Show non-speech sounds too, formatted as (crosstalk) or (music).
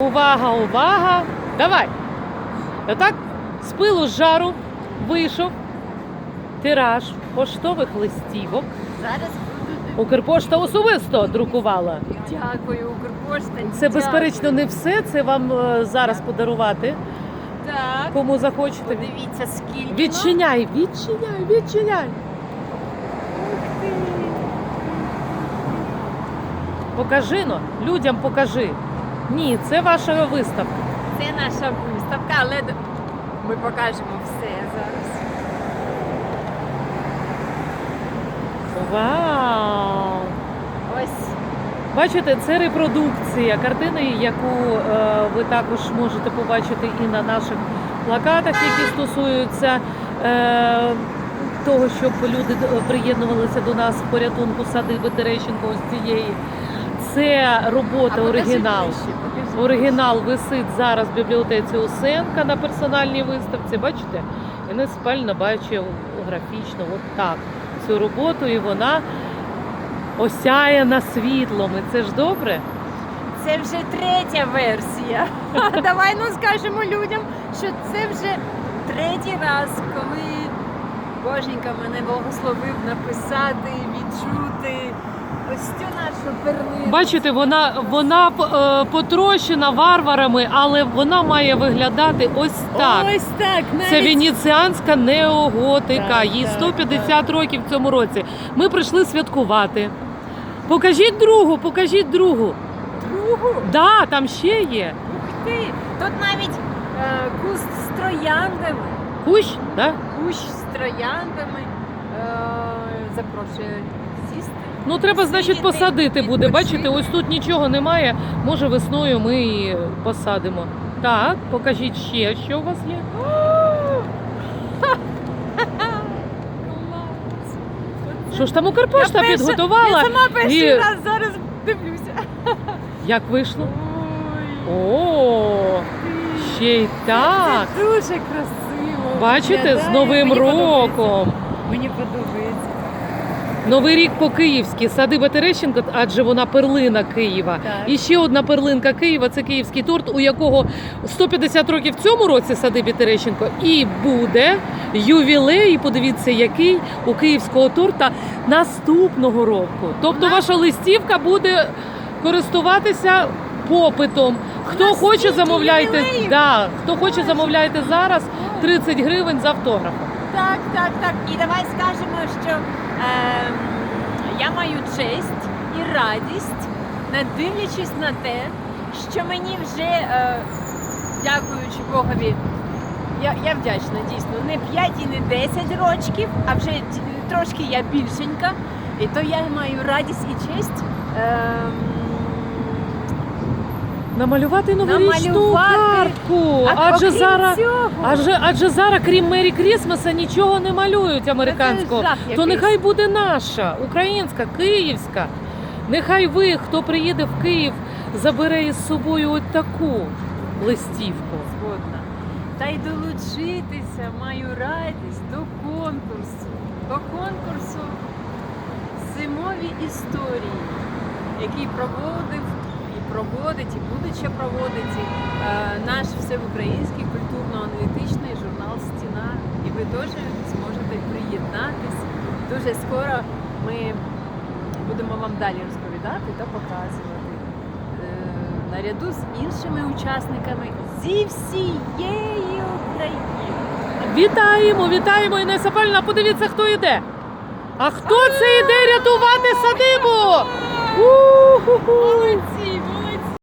Увага, увага! Давай! Отак з пилу з жару вийшов тираж поштових листівок. Зараз. Укрпошта особисто друкувала. Дякую, Укрпошта. Це безперечно не все. Це вам е, зараз подарувати. Так. Кому захочете. Подивіться, скільки. Відчиняй, відчиняй, відчиняй. Покажи но, людям покажи. Ні, це ваша виставка. Це наша виставка, але ми покажемо все зараз. Вау! Ось Бачите, це репродукція картини, яку е, ви також можете побачити і на наших плакатах, які стосуються е, того, щоб люди приєднувалися до нас в порятунку садиби Терещенко ось цієї. Це робота оригінал. Оригінал висить зараз в бібліотеці Усенка на персональній виставці. Бачите? І не спально бачив графічно, от так цю роботу, і вона осяяна світлом. І це ж добре. Це вже третя версія. (laughs) Давай ну скажемо людям, що це вже третій раз, коли Боженька мене благословив написати, відчути ось цю нашу перлину. Бачите, вона, вона е, потрощена варварами, але вона має виглядати ось так. Ось так. Це навіть венеціанська неоготика. Так, Їй так, 150 років в цьому році. Ми прийшли святкувати. Покажіть другу, покажіть другу. другу. Да, там ще є. Ух ти! Тут навіть е, куст з трояндами. Кущ, да? Кущ з трояндами. Е, запрошую. Ну треба, значить, посадити буде. Бачите, ось тут нічого немає. Може, весною ми і посадимо. Так, покажіть ще, що у вас є. Що ж там Укрпошта Я перша- підготувала? Я сама перший і- раз зараз дивлюся. Як вийшло? Ой, О, ще й так. Це дуже красиво. Бачите, з виглядає. Новим Мені подобається. роком. Мені подобається. Новий рік по-київськи. Садиба Терещенко, адже вона перлина Києва. Так. І ще одна перлинка Києва це київський торт, у якого 150 років в цьому році садибі Терещенко. І буде ювілей. Подивіться, який у київського торта наступного року. Тобто нас- ваша листівка буде користуватися попитом. Хто хоче, замовляйте. Да, хто хоче, замовляйте зараз 30 гривень з автографом. Так, так, так. І давай скажемо, що ем, я маю честь і радість, не дивлячись на те, що мені вже, е, дякуючи Богові, я, я вдячна дійсно, не 5 і не 10 рочків, а вже трошки я більшенька. І то я маю радість і честь. Ем, Намалювати новорічну Намалювати. картку. а адже окрім зараз. цього, Адже, адже зараз, крім Мері Крісмаса, нічого не малюють американського. жах То нехай буде наша, українська, київська. Нехай ви, хто приїде в Київ, забере із собою от таку листівку. Згодна. Та й долучитися маю радість до конкурсу. До конкурсу Зимові історії, який проводив проводить, і буде ще проводити е, наш всеукраїнський культурно-аналітичний журнал Стіна. І ви теж зможете приєднатись. Дуже скоро ми будемо вам далі розповідати та показувати е, наряду з іншими учасниками зі всієї України. Вітаємо, вітаємо, Інеса Павлівна, подивіться, хто йде. А хто це йде рятувати садибу? Молодці!